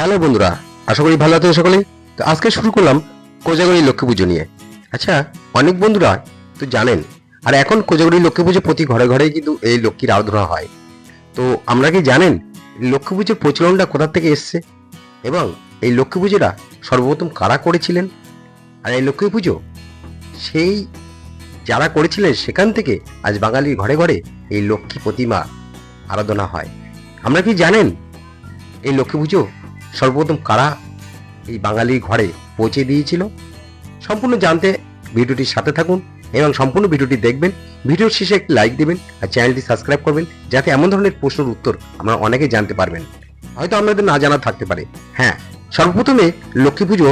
Hello বন্ধুরা, আশা করি ভালো আছেন সকলে তো আজকে শুরু করলাম কোজাগরি লক্ষ্মী পুজো নিয়ে। আচ্ছা অনেক বন্ধুরা তো জানেন, আর এখন কোজাগরি লক্ষ্মী পুজো প্রতি ঘরে ঘরে কিন্তু এই লক্ষ্মীর আরাধনা হয়। তো আমরা কি জানেন, লক্ষ্মী পুজোর প্রচলনটা কোথা থেকে এসছে? এবং এই লক্ষ্মী পুজোটা সর্বপ্রথম কারা করেছিলেন? আর এই লক্ষ্মী পুজো সেই যারা করেছিলেন সেখান থেকে আজ বাঙালির ঘরে ঘরে এই লক্ষ্মী প্রতিমা আরাধনা হয়। আমরা কি জানেন, এই লক্ষ্মী পুজো সর্বপ্রথম কারা এই বাঙালির ঘরে পৌঁছে দিয়েছিল সম্পূর্ণ জানতে ভিডিওটির সাথে থাকুন এবং সম্পূর্ণ ভিডিওটি দেখবেন। ভিডিওর শেষে একটি লাইক দেবেন আর চ্যানেলটি সাবস্ক্রাইব করবেন যাতে এমন ধরনের প্রশ্নের উত্তর আমরা অনেকে জানতে পারবেন। হয়তো আপনাদের না জানা থাকতে পারে। হ্যাঁ সর্বপ্রথমে লক্ষ্মী পুজো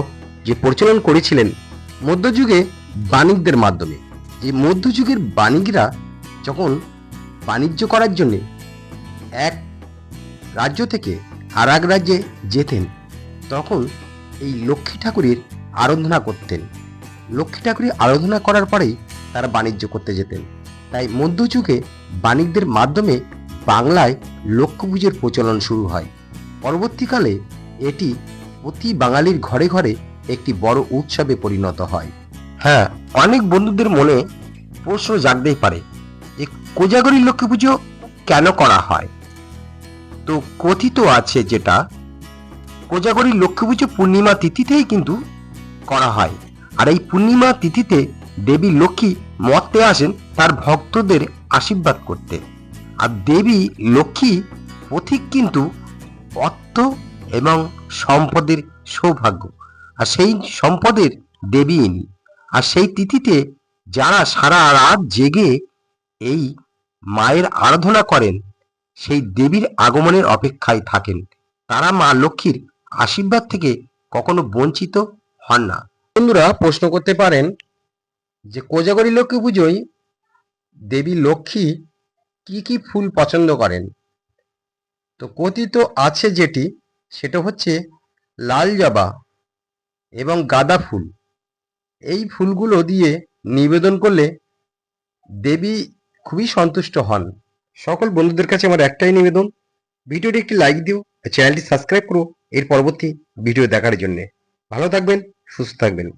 যে পরিচালন করেছিলেন মধ্যযুগে বাণিকদের মাধ্যমে। যে মধ্যযুগের বাণিকরা যখন বাণিজ্য করার জন্যে এক রাজ্য থেকে আর এক রাজ্যে যেতেন, তখন এই লক্ষ্মী ঠাকুরের আরাধনা করতেন। লক্ষ্মী ঠাকুরের আরাধনা করার পরেই তারা বাণিজ্য করতে যেতেন। তাই মধ্যযুগে বাণিজ্যের মাধ্যমে বাংলায় লক্ষ্মী পুজোর প্রচলন শুরু হয়। পরবর্তীকালে এটি প্রতি বাঙালির ঘরে ঘরে একটি বড় উৎসবে পরিণত হয়। হ্যাঁ অনেক বন্ধুদের মনে প্রশ্ন জাগতেই পারে যে কোজাগরী লক্ষ্মী পুজো কেন করা হয়? তো কথিত আছে যেটা কোজাগরী লক্ষ্মী পুজো পূর্ণিমা তিথিতেই কিন্তু করা হয়। আর এই পূর্ণিমা তিথিতে দেবী লক্ষ্মী মর্তে আসেন তার ভক্তদের আশীর্বাদ করতে। আর দেবী লক্ষ্মী পথিক কিন্তু অর্থ এবং সম্পদের সৌভাগ্য। আর সেই সম্পদের দেবী ইনি। আর সেই তিথিতে যারা সারা রাত জেগে এই মায়ের আরাধনা করেন সেই দেবীর আগমনের অপেক্ষায় থাকেন। তারা মা লক্ষ্মীর আশীর্বাদ থেকে কখনো বঞ্চিত হন না। বন্ধুরা, প্রশ্ন করতে পারেন যে কোজাগরী লক্ষ্মী পুজোয় দেবী লক্ষ্মী কি কি ফুল পছন্দ করেন? তো কথিত আছে যেটি, সেটা হচ্ছে লাল জবা এবং গাঁদা ফুল। এই ফুলগুলো দিয়ে নিবেদন করলে দেবী খুবই সন্তুষ্ট হন। সকল বন্ধুদের কাছে আমার একটাই নিবেদন, ভিডিওটি একটি লাইক দিও চ্যানেলটি সাবস্ক্রাইব করো, এর পরবর্তী ভিডিও দেখার জন্য। ভালো থাকবেন, সুস্থ থাকবেন।